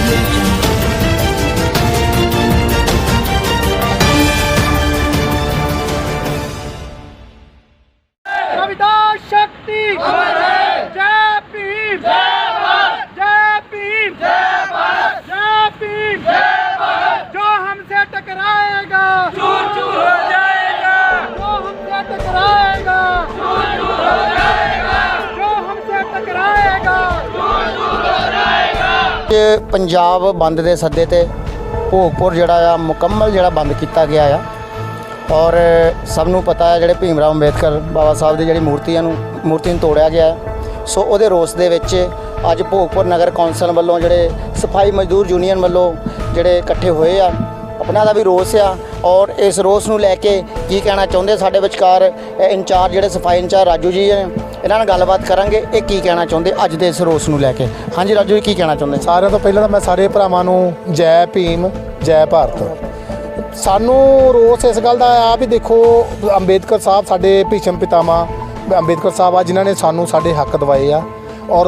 Global Punjab ਬੰਦ ਦੇ ਸੱਦੇ ਤੇ ਭੋਗਪੁਰ ਜਿਹੜਾ ਆ, ਮੁਕੰਮਲ ਜਿਹੜਾ ਬੰਦ ਕੀਤਾ ਗਿਆ ਆ। ਔਰ ਸਭ ਨੂੰ ਪਤਾ ਹੈ ਜਿਹੜੇ ਭੀਮ ਰਾਓ ਅੰਬੇਦਕਰ ਬਾਬਾ ਸਾਹਿਬ ਦੀ ਜਿਹੜੀ ਮੂਰਤੀਆਂ ਨੂੰ ਮੂਰਤੀ ਨੂੰ ਤੋੜਿਆ ਗਿਆ। ਹੈ। ਸੋ ਉਹਦੇ ਰੋਸ ਦੇ ਵਿੱਚ ਅੱਜ ਭੋਗਪੁਰ ਨਗਰ ਕੌਂਸਲ ਵੱਲੋਂ ਜਿਹੜੇ ਸਫ਼ਾਈ ਮਜ਼ਦੂਰ ਯੂਨੀਅਨ ਵੱਲੋਂ ਜਿਹੜੇ ਇਕੱਠੇ ਹੋਏ ਆ ਉਹਨਾਂ ਦਾ ਵੀ ਰੋਸ ਆ। ਔਰ ਇਸ ਰੋਸ ਨੂੰ ਲੈ ਕੇ ਕੀ ਕਹਿਣਾ ਚਾਹੁੰਦੇ ਸਾਡੇ ਵਿਚਕਾਰ ਇੰਚਾਰਜ ਜਿਹੜੇ ਸਫ਼ਾਈ ਇੰਚਾਰਜ ਰਾਜੂ ਜੀ ਨੇ? ਇਹਨਾਂ ਨਾਲ ਗੱਲਬਾਤ ਕਰਾਂਗੇ, ਇਹ ਕੀ ਕਹਿਣਾ ਚਾਹੁੰਦੇ ਅੱਜ ਦੇ ਇਸ ਰੋਸ ਨੂੰ ਲੈ ਕੇ? ਹਾਂਜੀ ਰਾਜੂ ਜੀ, ਕੀ ਕਹਿਣਾ ਚਾਹੁੰਦੇ? ਸਾਰਿਆਂ ਤੋਂ ਪਹਿਲਾਂ ਤਾਂ ਮੈਂ ਸਾਰੇ ਭਰਾਵਾਂ ਨੂੰ ਜੈ ਭੀਮ, ਜੈ ਭਾਰਤ। ਸਾਨੂੰ ਰੋਸ ਇਸ ਗੱਲ ਦਾ ਆ ਵੀ ਦੇਖੋ, ਅੰਬੇਦਕਰ ਸਾਹਿਬ ਸਾਡੇ ਭੀਸ਼ਮ ਪਿਤਾਮਾ ਅੰਬੇਦਕਰ ਸਾਹਿਬ ਆ, ਜਿਨ੍ਹਾਂ ਨੇ ਸਾਨੂੰ ਸਾਡੇ ਹੱਕ ਦਿਵਾਏ ਆ। ਔਰ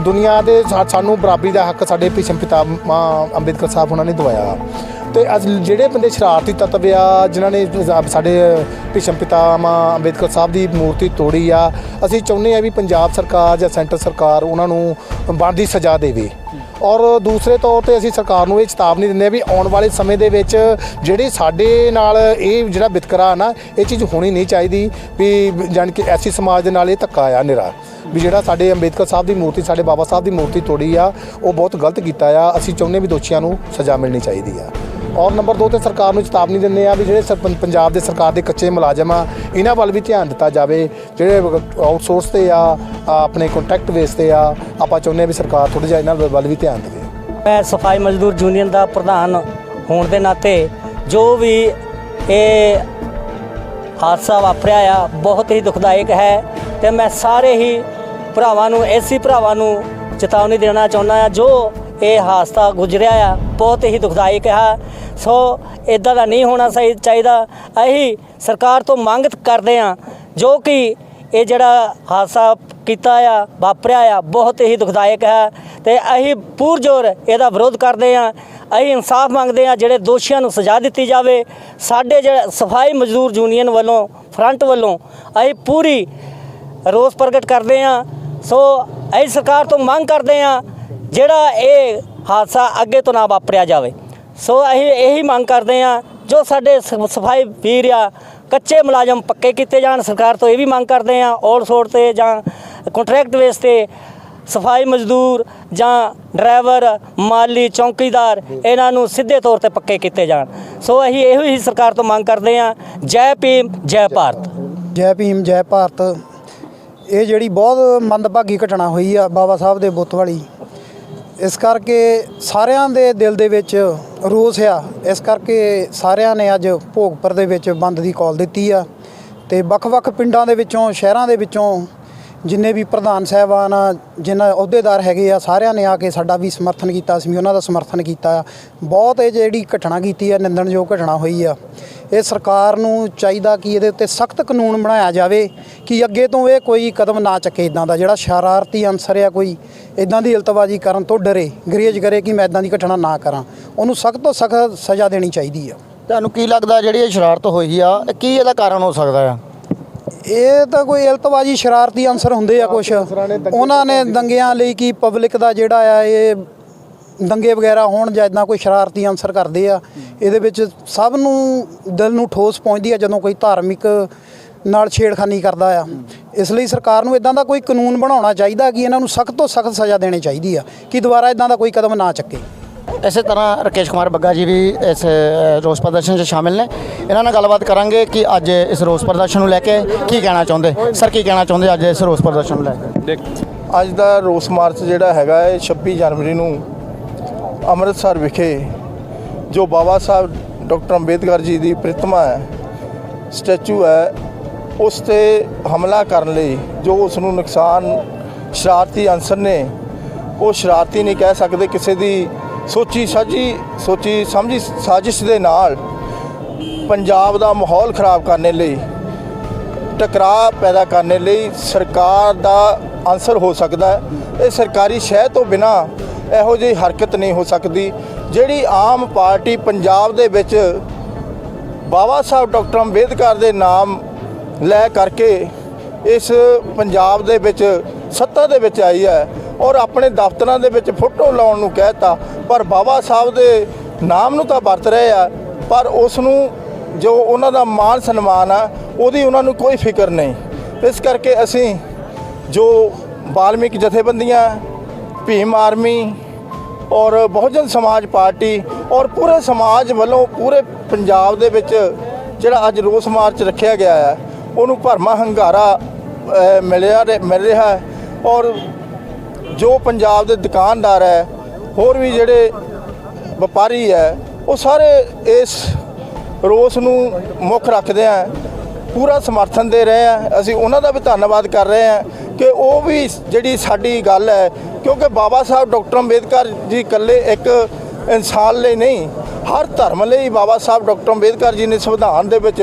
ਦੁਨੀਆ ਦੇ ਸਾਨੂੰ ਬਰਾਬਰੀ ਦਾ ਹੱਕ ਸਾਡੇ ਭੀਸ਼ਮ ਪਿਤਾਮਾ ਅੰਬੇਦਕਰ ਸਾਹਿਬ ਉਹਨਾਂ ਨੇ ਦਵਾਇਆ। ਤੇ ਅੱਜ ਜਿਹੜੇ ਬੰਦੇ ਸ਼ਰਾਰਤੀ ਤੱਤਵ ਆ, ਜਿਨ੍ਹਾਂ ਨੇ ਜ਼- ਸਾਡੇ ਭੀਸ਼ਮ ਪਿਤਾਮਾ ਅੰਬੇਦਕਰ ਸਾਹਿਬ ਦੀ ਮੂਰਤੀ ਤੋੜੀ ਆ, ਅਸੀਂ ਚਾਹੁੰਦੇ ਆ ਵੀ ਪੰਜਾਬ ਸਰਕਾਰ ਜਾਂ ਸੈਂਟਰ ਸਰਕਾਰ ਉਹਨਾਂ ਨੂੰ ਬਣਦੀ ਸਜ਼ਾ ਦੇਵੇ। ਔਰ ਦੂਸਰੇ ਤੌਰ ਤੇ ਅਸੀਂ ਸਰਕਾਰ ਨੂੰ ਇਹ ਚੇਤਾਵਨੀ ਦਿੰਦੇ ਆ ਵੀ ਆਉਣ ਵਾਲੇ ਸਮੇਂ ਦੇ ਵਿੱਚ ਜਿਹੜੇ ਸਾਡੇ ਨਾਲ ਇਹ ਜਿਹੜਾ ਵਿਤਕਰਾ ਨਾ, ਇਹ ਚੀਜ਼ ਹੋਣੀ ਨਹੀਂ ਚਾਹੀਦੀ ਵੀ ਜਾਣੀ ਕਿ ਐਸੀ ਸਮਾਜ ਦੇ ਨਾਲ ਇਹ ਧੱਕਾ ਆ ਨਿਰਾ ਵੀ ਜਿਹੜਾ ਸਾਡੇ ਅੰਬੇਦਕਰ ਸਾਹਿਬ ਦੀ ਮੂਰਤੀ, ਸਾਡੇ ਬਾਬਾ ਸਾਹਿਬ ਦੀ ਮੂਰਤੀ ਤੋੜੀ ਆ, ਉਹ ਬਹੁਤ ਗਲਤ ਕੀਤਾ ਆ, ਅਸੀਂ ਚਾਹੁੰਦੇ ਵੀ ਦੋਸ਼ੀਆਂ ਨੂੰ ਸਜ਼ਾ ਮਿਲਣੀ ਚਾਹੀਦੀ ਆ। ਔਰ ਨੰਬਰ 2 ਤੇ ਸਰਕਾਰ ਨੂੰ ਚੇਤਾਵਨੀ ਦਿੰਦੇ ਆ ਵੀ ਜਿਹੜੇ ਸਰਪੰ- ਪੰਜਾਬ ਦੇ ਸਰਕਾਰ ਦੇ ਕੱਚੇ ਮੁਲਾਜ਼ਮ ਆ, ਇਹਨਾਂ ਵੱਲ ਵੀ ਧਿਆਨ ਦਿੱਤਾ ਜਾਵੇ। ਜਿਹੜੇ ਆਊਟਸੋਰਸ ਤੇ ਆ ਆਪਣੇ ਕੰਟਰੈਕਟ ਬੇਸ ਤੇ ਆ, ਆਪਾਂ ਚਾਹੁੰਦੇ ਆ ਵੀ ਸਰਕਾਰ ਥੋੜ੍ਹਾ ਜਿਹਾ ਇਹਨਾਂ ਵੱਲ ਵੀ ਧਿਆਨ ਦੇਵੇ। ਮੈਂ ਸਫ਼ਾਈ ਮਜ਼ਦੂਰ ਯੂਨੀਅਨ ਦਾ ਪ੍ਰਧਾਨ ਹੋਣ ਦੇ ਨਾਤੇ ਜੋ ਵੀ ਇਹ ਹਾਦਸਾ ਵਾਪਰਿਆ ਆ, ਬਹੁਤ ਹੀ ਦੁਖਦਾਇਕ ਹੈ ਤੇ ਮੈਂ ਸਾਰੇ ਹੀ ਭਰਾਵਾਂ ਨੂੰ ਐਸੀ ਭਰਾਵਾਂ ਨੂੰ ਚੇਤਾਵਨੀ ਦੇਣਾ ਚਾਹੁੰਦਾ ਆ ਜੋ ਇਹ ਹਾਦਸਾ ਗੁਜ਼ਰਿਆ ਆ, ਬਹੁਤ ਹੀ ਦੁਖਦਾਇਕ ਹੈ ਸੋ ਇਦਾਂ ਦਾ ਨਹੀਂ ਹੋਣਾ ਸਹੀ ਚਾਹੀਦਾ। ਅਸੀਂ ਸਰਕਾਰ ਤੋਂ ਮੰਗ ਕਰਦੇ ਆ ਜੋ ਕਿ ਇਹ ਜਿਹੜਾ ਹਾਦਸਾ ਕੀਤਾ ਆ, ਵਾਪਰਿਆ ਆ, ਬਹੁਤ ਹੀ ਦੁਖਦਾਇਕ ਹੈ ਤੇ ਅਸੀਂ ਪੂਰਜੋਰ ਇਹਦਾ ਵਿਰੋਧ ਕਰਦੇ ਆ ਅਸੀਂ ਇਨਸਾਫ ਮੰਗਦੇ ਆ ਜਿਹੜੇ ਦੋਸ਼ੀਆਂ ਨੂੰ ਸਜ਼ਾ ਦਿੱਤੀ ਜਾਵੇ। ਸਾਡੇ ਜਿਹੜੇ ਸਫ਼ਾਈ ਮਜ਼ਦੂਰ ਯੂਨੀਅਨ ਵੱਲੋਂ, ਫਰੰਟ ਵੱਲੋਂ ਅਸੀਂ ਪੂਰੀ ਰੋਸ ਪ੍ਰਗਟ ਕਰਦੇ ਆ ਸੋ ਅਸੀਂ ਸਰਕਾਰ ਤੋਂ ਮੰਗ ਕਰਦੇ ਆ ਜਿਹੜਾ ਇਹ ਹਾਦਸਾ ਅੱਗੇ ਤੋਂ ਨਾ ਵਾਪਰਿਆ ਜਾਵੇ। ਸੋ ਅਸੀਂ ਇਹੀ ਮੰਗ ਕਰਦੇ ਆ ਜੋ ਸਾਡੇ ਸ- ਸਫ਼ਾਈ ਵੀਰ ਆ, ਕੱਚੇ ਮੁਲਾਜ਼ਮ ਪੱਕੇ ਕੀਤੇ ਜਾਣ, ਸਰਕਾਰ ਤੋਂ ਇਹ ਵੀ ਮੰਗ ਕਰਦੇ ਆ ਸੋੜ ਤੇ ਜਾਂ ਕੰਟਰੈਕਟ ਬੇਸ ਤੇ ਸਫ਼ਾਈ ਮਜ਼ਦੂਰ ਜਾਂ ਡਰਾਈਵਰ, ਮਾਲੀ, ਚੌਕੀਦਾਰ, ਇਹਨਾਂ ਨੂੰ ਸਿੱਧੇ ਤੌਰ ਤੇ ਪੱਕੇ ਕੀਤੇ ਜਾਣ। ਸੋ ਅਸੀਂ ਇਹੋ ਹੀ ਸਰਕਾਰ ਤੋਂ ਮੰਗ ਕਰਦੇ ਆ ਜੈ ਭੀਮ, ਜੈ ਭਾਰਤ। ਜੈ ਭੀਮ, ਜੈ ਭਾਰਤ। ਇਹ ਜਿਹੜੀ ਬਹੁਤ ਮੰਦਭਾਗੀ ਘਟਨਾ ਹੋਈ ਆ, ਬਾਬਾ ਸਾਹਿਬ ਦੇ ਬੁੱਤ ਵਾਲੀ। ਇਸ ਕਰਕੇ ਸਾਰਿਆਂ ਦੇ ਦਿਲ ਦੇ ਵਿੱਚ ਰੋਸ ਆ। ਇਸ ਕਰਕੇ ਸਾਰਿਆਂ ਨੇ ਅੱਜ ਭੋਗਪੁਰ ਦੇ ਵਿੱਚ ਬੰਦ ਦੀ ਕਾਲ ਦਿੱਤੀ ਆ ਤੇ ਵੱਖ-ਵੱਖ ਪਿੰਡਾਂ ਦੇ ਵਿੱਚੋਂ, ਸ਼ਹਿਰਾਂ ਦੇ ਵਿੱਚੋਂ ਜਿੰਨੇ ਵੀ ਪ੍ਰਧਾਨ ਸਾਹਿਬਾਨ ਆ, ਜਿਨ੍ਹਾਂ ਅਹੁਦੇਦਾਰ ਹੈਗੇ ਆ, ਸਾਰਿਆਂ ਨੇ ਆ ਕੇ ਸਾਡਾ ਵੀ ਸਮਰਥਨ ਕੀਤਾ, ਅਸੀਂ ਵੀ ਉਹਨਾਂ ਦਾ ਸਮਰਥਨ ਕੀਤਾ ਆ। ਬਹੁਤ ਇਹ ਜਿਹੜੀ ਘਟਨਾ ਕੀਤੀ ਆ, ਨਿੰਦਣਯੋਗ ਘਟਨਾ ਹੋਈ ਆ। ਇਹ ਸਰਕਾਰ ਨੂੰ ਚਾਹੀਦਾ ਕਿ ਇਹਦੇ ਉੱਤੇ ਸਖਤ ਕਾਨੂੰਨ ਬਣਾਇਆ ਜਾਵੇ ਕਿ ਅੱਗੇ ਤੋਂ ਇਹ ਕੋਈ ਕਦਮ ਨਾ ਚੱਕੇ ਇਦਾਂ ਦਾ, ਜਿਹੜਾ ਸ਼ਰਾਰਤੀ ਅਨਸਰ ਆ ਕੋਈ ਇਦਾਂ ਦੀ ਇਲਤਬਾਜੀ ਕਰਨ ਤੋਂ ਡਰੇ ਗਰੇਜ ਕਰੇ ਕਿ ਮੈਂ ਇਦਾਂ ਦੀ ਘਟਨਾ ਨਾ ਕਰਾਂ। ਉਹਨੂੰ ਸਖਤ ਤੋਂ ਸਖਤ ਸਜ਼ਾ ਦੇਣੀ ਚਾਹੀਦੀ ਆ। ਤੁਹਾਨੂੰ ਕੀ ਲੱਗਦਾ ਜਿਹੜੀ ਇਹ ਸ਼ਰਾਰਤ ਹੋਈ ਆ ਕੀ ਇਹਦਾ ਕਾਰਨ ਹੋ ਸਕਦਾ ਆ? ਇਹ ਤਾਂ ਕੋਈ ਇਲਤਬਾਜੀ ਸ਼ਰਾਰਤੀ ਅਨਸਰ ਹੁੰਦੇ ਆ ਕੁਝ ਉਹਨਾਂ ਨੇ ਦੰਗਿਆਂ ਲਈ ਕੀ ਪਬਲਿਕ ਦਾ ਜਿਹੜਾ ਆ ਇਹ ਦੰਗੇ ਵਗੈਰਾ ਹੋਣ ਜਾਂ ਇਦਾਂ ਕੋਈ ਸ਼ਰਾਰਤੀ ਅਨਸਰ ਕਰਦੇ ਆ। ਇਹਦੇ ਵਿੱਚ ਸਭ ਨੂੰ ਦਿਲ ਨੂੰ ਠੋਸ ਪਹੁੰਚਦੀ ਆ ਜਦੋਂ ਕੋਈ ਧਾਰਮਿਕ ਨਾਲ ਛੇੜਖਾਨੀ ਕਰਦਾ ਆ। ਇਸ ਲਈ ਸਰਕਾਰ ਨੂੰ ਇਦਾਂ ਦਾ ਕੋਈ ਕਾਨੂੰਨ ਬਣਾਉਣਾ ਚਾਹੀਦਾ ਕਿ ਇਹਨਾਂ ਨੂੰ ਸਖਤ ਤੋਂ ਸਖਤ ਸਜ਼ਾ ਦੇਣੀ ਚਾਹੀਦੀ ਆ ਕਿ ਦੁਬਾਰਾ ਇਦਾਂ ਦਾ ਕੋਈ ਕਦਮ ਨਾ ਚੱਕੇ। ਇਸੇ ਤਰ੍ਹਾਂ ਰਕੇਸ਼ ਕੁਮਾਰ ਬੱਗਾ ਜੀ ਵੀ ਇਸ ਰੋਸ ਪ੍ਰਦਰਸ਼ਨ 'ਚ ਸ਼ਾਮਿਲ ਨੇ। ਇਹਨਾਂ ਨਾਲ ਗੱਲਬਾਤ ਕਰਾਂਗੇ ਕਿ ਅੱਜ ਇਸ ਰੋਸ ਪ੍ਰਦਰਸ਼ਨ ਨੂੰ ਲੈ ਕੇ ਕੀ ਕਹਿਣਾ ਚਾਹੁੰਦੇ? ਸਰ ਕੀ ਕਹਿਣਾ ਚਾਹੁੰਦੇ ਅੱਜ ਇਸ ਰੋਸ ਪ੍ਰਦਰਸ਼ਨ ਨੂੰ ਲੈ ਕੇ? ਅੱਜ ਦਾ ਰੋਸ ਮਾਰਚ ਜਿਹੜਾ ਹੈਗਾ ਹੈ 26 ਜਨਵਰੀ ਨੂੰ ਅੰਮ੍ਰਿਤਸਰ ਵਿਖੇ ਜੋ ਬਾਬਾ ਸਾਹਿਬ ਡਾਕਟਰ ਅੰਬੇਦਕਰ ਜੀ ਦੀ ਪ੍ਰਤਿਮਾ ਹੈ ਸਟੈਚੂ ਹੈ ਉਸ ਤੇ ਹਮਲਾ ਕਰਨ ਲਈ ਜੋ ਉਸ ਨੂੰ ਨੁਕਸਾਨ ਸ਼ਰਾਰਤੀ ਅਨਸਰ ਨੇ ਉਹ ਸ਼ਰਾਰਤੀ ਨਹੀਂ ਕਹਿ ਸਕਦੇ ਕਿਸੇ ਦੀ ਸੋਚੀ ਸਾਜੀ, ਸੋਚੀ ਸਮਝੀ ਸਾਜ਼ਿਸ਼ ਦੇ ਨਾਲ ਪੰਜਾਬ ਦਾ ਮਾਹੌਲ ਖਰਾਬ ਕਰਨ ਲਈ, ਟਕਰਾਅ ਪੈਦਾ ਕਰਨ ਲਈ ਸਰਕਾਰ ਦਾ ਆਨਸਰ ਹੋ ਸਕਦਾ ਹੈ। ਇਹ ਸਰਕਾਰੀ ਸ਼ਹਿ ਤੋਂ ਬਿਨਾ ਇਹੋ ਜਿਹੀ ਹਰਕਤ ਨਹੀਂ ਹੋ ਸਕਦੀ, ਜਿਹੜੀ ਆਮ ਪਾਰਟੀ ਪੰਜਾਬ ਦੇ ਵਿੱਚ ਬਾਬਾ ਸਾਹਿਬ ਡਾਕਟਰ ਅੰਬੇਦਕਰ ਦੇ ਨਾਮ ਲੈ ਕਰਕੇ ਇਸ ਪੰਜਾਬ ਦੇ ਵਿੱਚ ਸੱਤਾ ਦੇ ਵਿੱਚ ਆਈ ਹੈ। ਔਰ ਆਪਣੇ ਦਫ਼ਤਰਾਂ ਦੇ ਵਿੱਚ ਫੋਟੋ ਲਾਉਣ ਨੂੰ ਕਹਿਤਾ। ਪਰ ਬਾਬਾ ਸਾਹਿਬ ਦੇ ਨਾਮ ਨੂੰ ਤਾਂ ਵਰਤ ਰਹੇ ਆ, ਪਰ ਉਸ ਨੂੰ ਜੋ ਉਹਨਾਂ ਦਾ ਮਾਨ ਸਨਮਾਨ ਆ, ਉਹਦੀ ਉਹਨਾਂ ਨੂੰ ਕੋਈ ਫਿਕਰ ਨਹੀਂ। ਇਸ ਕਰਕੇ ਅਸੀਂ ਜੋ ਬਾਲਮਿਕ ਜਥੇਬੰਦੀਆਂ, ਭੀਮ ਆਰਮੀ ਔਰ ਬਹੁਜਨ ਸਮਾਜ ਪਾਰਟੀ ਔਰ ਪੂਰੇ ਸਮਾਜ ਵੱਲੋਂ ਪੂਰੇ ਪੰਜਾਬ ਦੇ ਵਿੱਚ ਜਿਹੜਾ ਅੱਜ ਰੋਸ ਮਾਰਚ ਰੱਖਿਆ ਗਿਆ ਹੈ ਉਹਨੂੰ ਭਰਮਾ ਹੰਗਾਰਾ ਮਿਲਿਆ ਰ- ਮਿਲ ਰਿਹਾ ਔਰ ਜੋ ਪੰਜਾਬ ਦੇ ਦੁਕਾਨਦਾਰ ਹੈ, ਹੋਰ ਵੀ ਜਿਹੜੇ ਵਪਾਰੀ ਹੈ, ਉਹ ਸਾਰੇ ਇਸ ਰੋਸ ਨੂੰ ਮੁੱਖ ਰੱਖਦੇ ਆ, ਪੂਰਾ ਸਮਰਥਨ ਦੇ ਰਹੇ ਆ। ਅਸੀਂ ਉਹਨਾਂ ਦਾ ਵੀ ਧੰਨਵਾਦ ਕਰ ਰਹੇ ਆ ਕਿ ਉਹ ਵੀ ਜਿਹੜੀ ਸਾਡੀ ਗੱਲ ਹੈ, ਕਿਉਂਕਿ ਬਾਬਾ ਸਾਹਿਬ ਡਾਕਟਰ ਅੰਬੇਦਕਰ ਜੀ ਇਕੱਲੇ ਇੱਕ ਇਨਸਾਨ ਲਈ ਨਹੀਂ, ਹਰ ਧਰਮ ਲਈ ਬਾਬਾ ਸਾਹਿਬ ਡਾਕਟਰ ਅੰਬੇਦਕਰ ਜੀ ਨੇ ਸੰਵਿਧਾਨ ਦੇ ਵਿੱਚ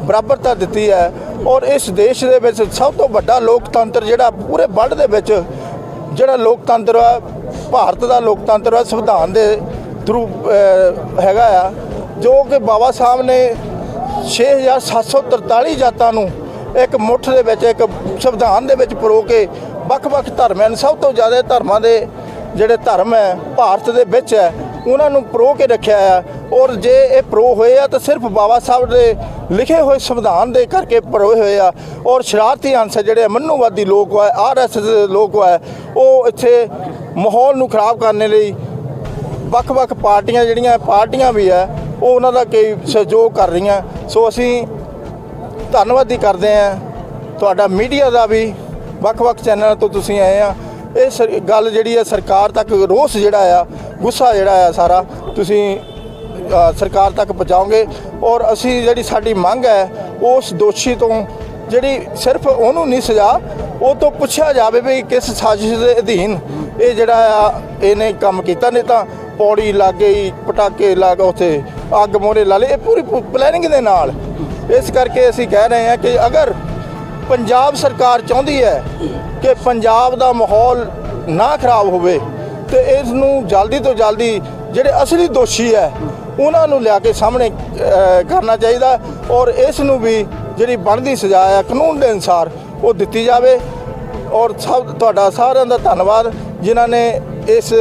ਬਰਾਬਰਤਾ ਦਿੱਤੀ ਹੈ ਔਰ ਇਸ ਦੇਸ਼ ਦੇ ਵਿੱਚ ਸਭ ਤੋਂ ਵੱਡਾ ਲੋਕਤੰਤਰ ਜਿਹੜਾ ਪੂਰੇ ਵਰਲਡ ਦੇ ਵਿੱਚ ਜਿਹੜਾ ਲੋਕਤੰਤਰ ਆ, ਭਾਰਤ ਦਾ ਲੋਕਤੰਤਰ ਆ, ਸੰਵਿਧਾਨ ਦੇ ਥਰੂ ਹੈਗਾ ਆ, ਜੋ ਕਿ ਬਾਬਾ ਸਾਹਿਬ ਨੇ 6743 ਜਾਤਾਂ ਨੂੰ ਇੱਕ ਮੁੱਠ ਦੇ ਵਿੱਚ, ਇੱਕ ਸੰਵਿਧਾਨ ਦੇ ਵਿੱਚ ਪਰੋ ਕੇ ਵੱਖ-ਵੱਖ ਧਰਮਾਂ ਨੂੰ ਸਭ ਤੋਂ ਜ਼ਿਆਦਾ ਧਰਮਾਂ ਦੇ ਜਿਹੜੇ ਧਰਮ ਹੈ, ਭਾਰਤ ਦੇ ਵਿੱਚ ਹੈ ਉਹਨਾਂ ਨੂੰ ਪ੍ਰੋ ਕੇ ਰੱਖਿਆ ਆ। ਔਰ ਜੇ ਇਹ ਪ੍ਰੋ ਹੋਏ ਆ, ਤਾਂ ਸਿਰਫ ਬਾਬਾ ਸਾਹਿਬ ਦੇ ਲਿਖੇ ਹੋਏ ਸੰਵਿਧਾਨ ਦੇ ਕਰਕੇ ਪਰੋਏ ਹੋਏ ਆ। ਔਰ ਸ਼ਰਾਰਤੀ ਅੰਸ਼ ਹੈ ਜਿਹੜੇ ਮੰਨੂਵਾਦੀ ਲੋਕ ਆ ਆਰਐਸਐਸ ਦੇ ਲੋਕ ਆ, ਉਹ ਇੱਥੇ ਮਾਹੌਲ ਨੂੰ ਖਰਾਬ ਕਰਨ ਲਈ ਵੱਖ-ਵੱਖ ਪਾਰਟੀਆਂ ਜਿਹੜੀਆਂ, ਪਾਰਟੀਆਂ ਵੀ ਹੈ ਉਹ ਉਹਨਾਂ ਦਾ ਕਈ ਸਹਿਯੋਗ ਕਰ ਰਹੀਆਂ। ਸੋ ਅਸੀਂ ਧੰਨਵਾਦੀ ਕਰਦੇ ਹਾਂ ਤੁਹਾਡਾ ਮੀਡੀਆ ਦਾ ਵੀ ਵੱਖ-ਵੱਖ ਚੈਨਲਾਂ ਤੋਂ ਤੁਸੀਂ ਆਏ ਆ। ਇਹ ਸਰ- ਗੱਲ ਜਿਹੜੀ ਹੈ ਸਰਕਾਰ ਤੱਕ ਰੋਸ ਜਿਹੜਾ ਆ, ਗੁੱਸਾ ਜਿਹੜਾ ਆ ਸਾਰਾ, ਤੁਸੀਂ ਸਰਕਾਰ ਤੱਕ ਪਹੁੰਚਾਓਗੇ। ਔਰ ਅਸੀਂ ਜਿਹੜੀ ਸਾਡੀ ਮੰਗ ਹੈ, ਉਸ ਦੋਸ਼ੀ ਤੋਂ ਜਿਹੜੀ ਸਿਰਫ ਉਹਨੂੰ ਨਹੀਂ ਸਜ਼ਾ, ਉਹ ਤੋਂ ਪੁੱਛਿਆ ਜਾਵੇ ਵੀ ਕਿਸ ਸਾਜ਼ਿਸ਼ ਦੇ ਅਧੀਨ ਇਹ ਜਿਹੜਾ ਆ, ਇਹਨੇ ਕੰਮ ਕੀਤਾ। ਨਹੀਂ ਤਾਂ ਪੌੜੀ ਲੱਗ ਗਈ ਪਟਾਕੇ ਲੱਗ ਉੱਥੇ ਅੱਗ ਮੋਰੇ ਲਾ ਲਏ। ਇਹ ਪੂਰੀ ਪਲੈਨਿੰਗ ਦੇ ਨਾਲ। ਇਸ ਕਰਕੇ ਅਸੀਂ ਕਹਿ ਰਹੇ ਹਾਂ ਕਿ ਅਗਰ ਪੰਜਾਬ ਸਰਕਾਰ ਚਾਹੁੰਦੀ ਹੈ ਕਿ ਪੰਜਾਬ ਦਾ ਮਾਹੌਲ ਨਾ ਖਰਾਬ ਹੋਵੇ ਤੇ ਇਸ ਨੂੰ ਜਲਦੀ ਤੋਂ ਜਲਦੀ ਜਿਹੜੇ ਅਸਲੀ ਦੋਸ਼ੀ ਹੈ, ਉਹਨਾਂ ਨੂੰ ਲਿਆ ਕੇ ਸਾਹਮਣੇ ਕਰਨਾ ਚਾਹੀਦਾ ਔਰ ਇਸ ਨੂੰ ਵੀ ਜਿਹੜੀ ਬਣਦੀ ਸਜ਼ਾ ਹੈ, ਕਾਨੂੰਨ ਦੇ ਅਨੁਸਾਰ ਉਹ ਦਿੱਤੀ ਜਾਵੇ ਔਰ ਸਭ ਤੁਹਾਡਾ ਸਾਰਿਆਂ ਦਾ ਧੰਨਵਾਦ ਜਿਨ੍ਹਾਂ ਨੇ ਇਸ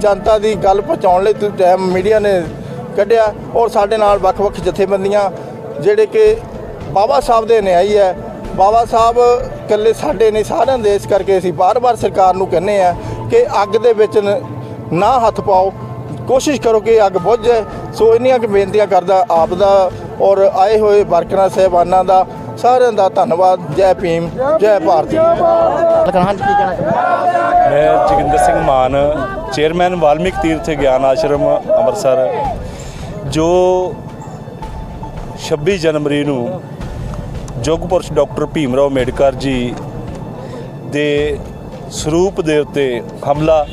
ਜਨਤਾ ਦੀ ਗੱਲ ਪਹੁੰਚਾਉਣ ਲਈ ਟਾਈਮ ਮੀਡੀਆ ਨੇ ਕੱਢਿਆ ਔਰ ਸਾਡੇ ਨਾਲ ਵੱਖ-ਵੱਖ ਜਥੇਬੰਦੀਆਂ ਜਿਹੜੇ ਕਿ ਬਾਬਾ ਸਾਹਿਬ ਦੇ ਨਿਆਈ ਹੈ ਬਾਬਾ ਸਾਹਿਬ ਇਕੱਲੇ ਸਾਡੇ ਨਹੀਂ, ਸਾਰਿਆਂ ਦੇ, ਇਸ ਕਰਕੇ ਅਸੀਂ ਬਾਰ-ਬਾਰ ਸਰਕਾਰ ਨੂੰ ਕਹਿੰਦੇ ਆ ਕਿ ਅੱਗ ਦੇ ਵਿੱਚ ਨਾ ਹੱਥ ਪਾਓ। ਕੋਸ਼ਿਸ਼ ਕਰੋ ਕਿ ਅੱਗ ਬੁੱਝ ਜਾਏ। ਸੋ ਇੰਨੀਆਂ ਕੁ ਬੇਨਤੀਆਂ ਕਰਦਾ ਆਪ ਦਾ ਔਰ ਆਏ ਹੋਏ ਵਰਕਰਾਂ, ਸਹਿਬਾਨਾਂ ਦਾ, ਸਾਰਿਆਂ ਦਾ ਧੰਨਵਾਦ। ਜੈ ਭੀਮ, ਜੈ ਭਾਰਤ ਮੈਂ ਜੋਗਿੰਦਰ ਸਿੰਘ ਮਾਨ, ਚੇਅਰਮੈਨ ਵਾਲਮੀਕ ਤੀਰਥ ਗਿਆਨ ਆਸ਼ਰਮ, ਅੰਮ੍ਰਿਤਸਰ, ਜੋ 26 ਜਨਵਰੀ ਨੂੰ ਯੁੱਗ ਪੁਰਸ਼ ਡਾਕਟਰ ਭੀਮ ਰਾਓ ਅੰਬੇਡਕਰ ਜੀ ਦੇ ਸਰੂਪ ਦੇ ਉੱਤੇ ਹਮਲਾ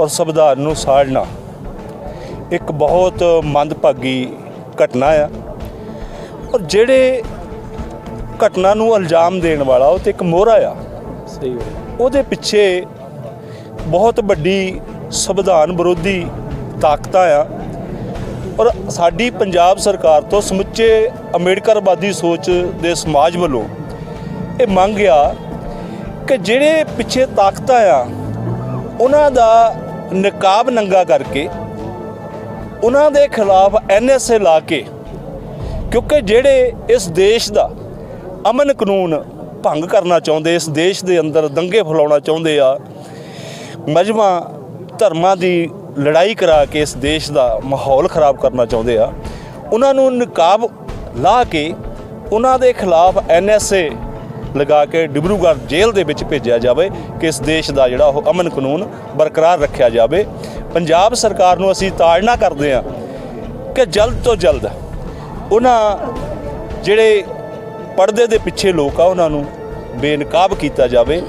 ਔਰ ਸੰਵਿਧਾਨ ਨੂੰ ਸਾੜਨਾ ਇੱਕ ਬਹੁਤ ਮੰਦਭਾਗੀ ਘਟਨਾ ਆ। ਔਰ ਜਿਹੜੇ ਘਟਨਾ ਨੂੰ ਇਲਜ਼ਾਮ ਦੇਣ ਵਾਲਾ ਉਹ ਤੇ ਇੱਕ ਮੋਹਰਾ ਆ। ਸਹੀ ਉਹਦੇ ਪਿੱਛੇ ਬਹੁਤ ਵੱਡੀ ਸੰਵਿਧਾਨ ਵਿਰੋਧੀ ਤਾਕਤਾਂ ਆ। ਔਰ ਸਾਡੀ ਪੰਜਾਬ ਸਰਕਾਰ ਤੋਂ ਸਮੁੱਚੇ ਅੰਬੇਡਕਰਵਾਦੀ ਸੋਚ ਦੇ ਸਮਾਜ ਵੱਲੋਂ ਇਹ ਮੰਗ ਆ ਕਿ ਜਿਹੜੇ ਪਿੱਛੇ ਤਾਕਤਾਂ ਆ, ਉਹਨਾਂ ਦਾ ਨਕਾਬ ਨੰਗਾ ਕਰਕੇ ਉਹਨਾਂ ਦੇ ਖਿਲਾਫ ਐਨਐਸਏ ਲਾ ਕੇ, ਕਿਉਂਕਿ ਜਿਹੜੇ ਇਸ ਦੇਸ਼ ਦਾ ਅਮਨ ਕਾਨੂੰਨ ਭੰਗ ਕਰਨਾ ਚਾਹੁੰਦੇ, ਇਸ ਦੇਸ਼ ਦੇ ਅੰਦਰ ਦੰਗੇ ਫੈਲਾਉਣਾ ਚਾਹੁੰਦੇ ਆ, ਮਜਮਾ ਧਰਮਾਂ ਦੀ ਲੜਾਈ ਕਰਾ ਕੇ ਇਸ ਦੇਸ਼ ਦਾ ਮਾਹੌਲ ਖਰਾਬ ਕਰਨਾ ਚਾਹੁੰਦੇ ਆ, ਉਹਨਾਂ ਨੂੰ ਨਕਾਬ ਲਾ ਕੇ ਉਹਨਾਂ ਦੇ ਖਿਲਾਫ ਐਨਐਸਏ ਲਗਾ ਕੇ ਡਿਬਰੂਗੜ੍ਹ ਜੇਲ੍ਹ ਦੇ ਵਿੱਚ ਭੇਜਿਆ ਜਾਵੇ ਕਿ ਇਸ ਦੇਸ਼ ਦਾ ਜਿਹੜਾ ਉਹ ਅਮਨ ਕਾਨੂੰਨ ਬਰਕਰਾਰ ਰੱਖਿਆ ਜਾਵੇ। ਪੰਜਾਬ ਸਰਕਾਰ ਨੂੰ ਅਸੀਂ ਤਾੜਨਾ ਕਰਦੇ ਆ ਕਿ ਜਲਦ ਤੋਂ ਜਲਦ ਉਹਨਾਂ ਜਿਹੜੇ ਪਰਦੇ ਦੇ ਪਿੱਛੇ ਲੋਕ ਆ, ਉਹਨਾਂ ਨੂੰ ਬੇਨਕਾਬ ਕੀਤਾ ਜਾਵੇ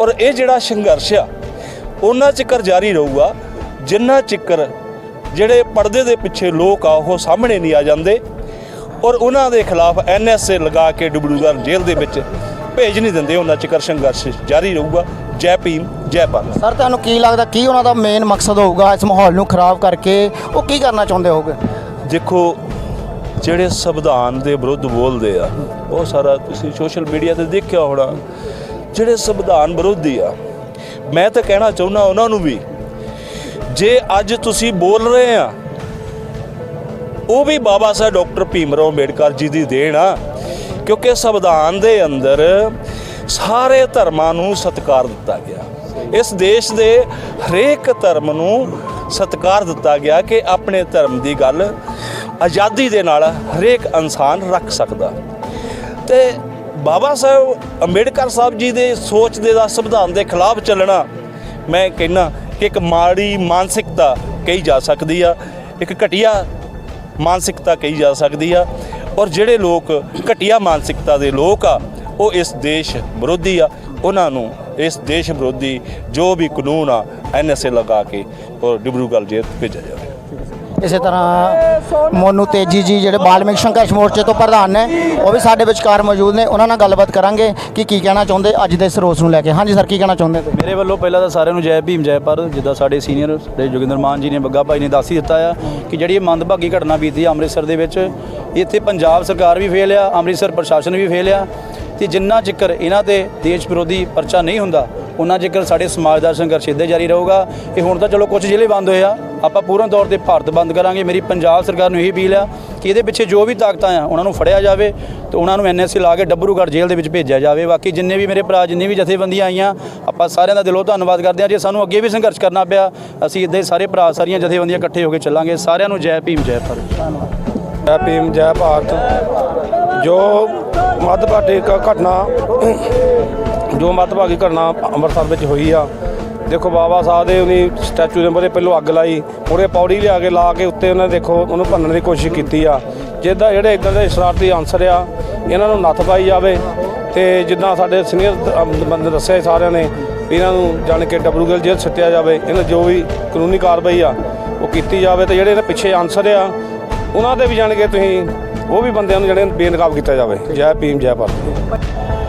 ਔਰ ਇਹ ਜਿਹੜਾ ਸੰਘਰਸ਼ ਆ, ਉਹਨਾਂ 'ਚ ਚਿਕਰ ਜਾਰੀ ਰਹੂਗਾ। ਜਿੰਨਾ ਚਿਕਰ ਜਿਹੜੇ ਪਰਦੇ ਦੇ ਪਿੱਛੇ ਲੋਕ ਆ ਉਹ ਸਾਹਮਣੇ ਨਹੀਂ ਆ ਜਾਂਦੇ ਔਰ ਉਹਨਾਂ ਦੇ ਖਿਲਾਫ ਐਨਐਸਏ ਲਗਾ ਕੇ ਡਬਲੂਆਰ ਜੇਲ੍ਹ ਦੇ ਵਿੱਚ ਭੇਜ ਨਹੀਂ ਦਿੰਦੇ। ਉਹਨਾਂ ਚਿਕਰ ਸੰਘਰਸ਼ ਜਾਰੀ ਰਹੂਗਾ। ਜੈ ਭੀਮ ਜੈ ਭਾਰਤ। ਸਰ ਤੁਹਾਨੂੰ ਕੀ ਲੱਗਦਾ ਕੀ ਉਹਨਾਂ ਦਾ ਮੇਨ ਮਕਸਦ ਹੋਊਗਾ ਇਸ ਮਾਹੌਲ ਨੂੰ ਖਰਾਬ ਕਰਕੇ? ਉਹ ਕੀ ਕਰਨਾ ਚਾਹੁੰਦੇ ਹੋਗੇ? ਦੇਖੋ ਜਿਹੜੇ ਸੰਵਿਧਾਨ ਦੇ ਵਿਰੁੱਧ ਬੋਲਦੇ ਆ ਉਹ ਸਾਰਾ ਤੁਸੀਂ ਸੋਸ਼ਲ ਮੀਡੀਆ ਤੇ ਦੇਖਿਆ ਹੋਣਾ। ਜਿਹੜੇ ਸੰਵਿਧਾਨ ਵਿਰੋਧੀ ਆ ਮੈਂ ਤਾਂ ਕਹਿਣਾ ਚਾਹੁੰਦਾ ਉਹਨਾਂ ਨੂੰ ਵੀ ਜੇ ਅੱਜ ਤੁਸੀਂ ਬੋਲ ਰਹੇ ਆ, ਉਹ ਵੀ ਬਾਬਾ ਸਾਹਿਬ ਡਾਕਟਰ ਭੀਮਰਾਓ ਅੰਬੇਡਕਰ ਜੀ ਦੀ ਦੇਣ ਆ, ਕਿਉਂਕਿ ਸੰਵਿਧਾਨ ਦੇ ਅੰਦਰ ਸਾਰੇ ਧਰਮਾਂ ਨੂੰ ਸਤਿਕਾਰ ਦਿੱਤਾ ਗਿਆ। ਇਸ ਦੇਸ਼ ਦੇ ਹਰੇਕ ਧਰਮ ਨੂੰ ਸਤਿਕਾਰ ਦਿੱਤਾ ਗਿਆ ਕਿ ਆਪਣੇ ਧਰਮ ਦੀ ਗੱਲ ਆਜ਼ਾਦੀ ਦੇ ਨਾਲ ਹਰੇਕ ਇਨਸਾਨ ਰੱਖ ਸਕਦਾ। ਤੇ ਬਾਬਾ ਸਾਹਿਬ ਅੰਬੇਡਕਰ ਸਾਹਿਬ ਜੀ ਦੇ ਸੋਚ ਦੇ ਦਾ ਸੰਵਿਧਾਨ ਦੇ ਖਿਲਾਫ ਚੱਲਣਾ, ਮੈਂ ਕਹਿੰਨਾ ਕਿ ਇੱਕ ਮਾੜੀ ਮਾਨਸਿਕਤਾ ਕਹੀ ਜਾ ਸਕਦੀ ਆ, ਇੱਕ ਘਟੀਆ ਮਾਨਸਿਕਤਾ ਕਹੀ ਜਾ ਸਕਦੀ ਆ, ਔਰ ਜਿਹੜੇ ਲੋਕ ਘਟੀਆ ਮਾਨਸਿਕਤਾ ਦੇ ਲੋਕ ਆ, ਉਹ ਇਸ ਦੇਸ਼ ਵਿਰੋਧੀ ਆ, ਉਹਨਾਂ ਨੂੰ ਇਸ ਦੇਸ਼ ਵਿਰੋਧੀ ਜੋ ਵੀ ਕਾਨੂੰਨ ਆ ਐਨਐਸਏ ਲਗਾ ਕੇ ਔਰ ਡਿਬਰੂਗੜ੍ਹ ਜੇਲ੍ਹ ਭੇਜਿਆ ਜਾਵੇ। ਇਸੇ ਤਰ੍ਹਾਂ ਮੋਨੂ ਤੇਜੀ ਜੀ ਜਿਹੜੇ ਬਾਲਮਿਕ ਸੰਘਰਸ਼ ਮੋਰਚੇ ਤੋਂ ਪ੍ਰਧਾਨ ਨੇ, ਉਹ ਵੀ ਸਾਡੇ ਵਿਚਕਾਰ ਮੌਜੂਦ ਨੇ। ਉਹਨਾਂ ਨਾਲ ਗੱਲਬਾਤ ਕਰਾਂਗੇ ਕਿ ਕੀ ਕਹਿਣਾ ਚਾਹੁੰਦੇ ਅੱਜ ਦੇ ਇਸ ਰੋਸ ਨੂੰ ਲੈ ਕੇ। ਹਾਂਜੀ ਸਰ, ਕੀ ਕਹਿਣਾ ਚਾਹੁੰਦੇ ਤੁਸੀਂ? ਮੇਰੇ ਵੱਲੋਂ ਪਹਿਲਾਂ ਤਾਂ ਸਾਰਿਆਂ ਨੂੰ ਜੈ ਭੀਮ, ਜੈ ਭਾਰਤ, ਜਿੱਦਾਂ ਸਾਡੇ ਸੀਨੀਅਰ ਸਾਡੇ ਜੋਗਿੰਦਰ ਮਾਨ ਜੀ ਨੇ, ਬੱਗਾ ਭਾਈ ਨੇ ਦੱਸ ਹੀ ਦਿੱਤਾ ਆ ਕਿ ਜਿਹੜੀ ਇਹ ਮੰਦਭਾਗੀ ਘਟਨਾ ਬੀਤੀ ਆ ਅੰਮ੍ਰਿਤਸਰ ਦੇ ਵਿੱਚ, ਇੱਥੇ ਪੰਜਾਬ ਸਰਕਾਰ ਵੀ ਫੇਲ ਆ, ਅੰਮ੍ਰਿਤਸਰ ਪ੍ਰਸ਼ਾਸਨ ਵੀ ਫੇਲ ਆ, ਤੇ ਜਿੰਨਾ ਚਿਕਰ ਇਹਨਾਂ ਤੇ ਦੇਸ਼ ਵਿਰੋਧੀ ਪਰਚਾ ਨਹੀਂ ਹੁੰਦਾ, ਉਹਨਾਂ ਚਿਕਰ ਸਾਡੇ ਸਮਾਜ ਦਾ ਸੰਘਰਸ਼ ਇੱਦਾਂ ਜਾਰੀ ਰਹੂਗਾ। ਇਹ ਹੁਣ ਤਾਂ ਚਲੋ ਕੁਝ ਜ਼ਿਲ੍ਹੇ ਬੰਦ ਹੋਏ ਆ ਆਪਾਂ ਪੂਰਨ ਤੌਰ ਤੇ ਭਾਰਤ ਬੰਦ ਕਰਾਂਗੇ। ਮੇਰੀ ਪੰਜਾਬ ਸਰਕਾਰ ਨੂੰ ਇਹੀ ਅਪੀਲ ਆ ਕਿ ਇਹਦੇ ਪਿੱਛੇ ਜੋ ਵੀ ਤਾਕਤਾਂ ਆ, ਉਹਨਾਂ ਨੂੰ ਫੜਿਆ ਜਾਵੇ ਤੇ ਉਹਨਾਂ ਨੂੰ ਐਨਐਸਏ ਲਾ ਕੇ ਡੱਬਰੂਗੜ੍ਹ ਜੇਲ੍ਹ ਦੇ ਵਿੱਚ ਭੇਜਿਆ ਜਾਵੇ। ਬਾਕੀ ਜਿੰਨੇ ਵੀ ਮੇਰੇ ਭਰਾ, ਜਿੰਨੇ ਵੀ ਜਥੇਬੰਦੀਆਂ ਆਈਆਂ, ਆਪਾਂ ਸਾਰਿਆਂ ਦਾ ਦਿਲੋਂ ਧੰਨਵਾਦ ਕਰਦੇ ਹਾਂ। ਜੇ ਸਾਨੂੰ ਅੱਗੇ ਵੀ ਸੰਘਰਸ਼ ਕਰਨਾ ਪਿਆ, ਅਸੀਂ ਇੱਦਾਂ ਹੀ ਸਾਰੇ ਭਰਾ, ਸਾਰੀਆਂ ਜਥੇਬੰਦੀਆਂ ਇਕੱਠੇ ਹੋ ਕੇ ਚੱਲਾਂਗੇ। ਸਾਰਿਆਂ ਨੂੰ ਜੈ ਭੀਮ, ਜੈ ਭਾਰਤ। ਧੰਨਵਾਦ ਜੈ ਭੀਮ, ਜੈ ਭਾਰਤ। ਜੋ ਮੱਧਭਾਗੀ ਕ- ਘਟਨਾ ਜੋ ਮੱਧਭਾਗੀ ਘਟਨਾ ਅੰਮ੍ਰਿਤਸਰ ਵਿੱਚ ਹੋਈ ਆ ਦੇਖੋ ਬਾਬਾ ਸਾਹਿਬ ਦੇ ਉਹਦੀ ਸਟੈਚੂ ਦੇ ਮੂਹਰੇ ਪਹਿਲੋਂ ਅੱਗ ਲਾਈ ਉਹਦੇ ਪੌੜੀ ਲਿਆ ਕੇ ਲਾ ਕੇ ਉੱਤੇ ਉਹਨੇ ਦੇਖੋ ਉਹਨੂੰ ਭੰਨਣ ਦੀ ਕੋਸ਼ਿਸ਼ ਕੀਤੀ ਆ। ਜਿੱਦਾਂ ਜਿਹੜੇ ਇਦਾਂ ਦੇ ਸ਼ਰਾਰਤੀ ਅਨਸਰ ਆ, ਇਹਨਾਂ ਨੂੰ ਨੱਥ ਪਾਈ ਜਾਵੇ ਤੇ ਜਿੱਦਾਂ ਸਾਡੇ ਸੀਨੀਅਰ ਬੰਦੇ ਦੱਸਿਆ ਸਾਰਿਆਂ ਨੇ ਇਹਨਾਂ ਨੂੰ ਜਾਣ ਕੇ ਡਬਰੂਗਲ ਜੇਲ੍ਹ ਸੱਟਿਆ ਜਾਵੇ, ਇਹਨਾਂ ਜੋ ਵੀ ਕਾਨੂੰਨੀ ਕਾਰਵਾਈ ਆ, ਉਹ ਕੀਤੀ ਜਾਵੇ ਤੇ ਜਿਹੜੇ ਇਹਦੇ ਪਿੱਛੇ ਅਨਸਰ ਆ, ਉਹਨਾਂ ਦੇ ਵੀ ਜਾਣ ਕੇ ਤੁਸੀਂ ਉਹ ਵੀ ਬੰਦਿਆਂ ਨੂੰ ਜਿਹੜੇ ਬੇਨਕਾਬ ਕੀਤਾ ਜਾਵੇ। ਜੈ ਭੀਮ, ਜੈ ਭਾਰਤ।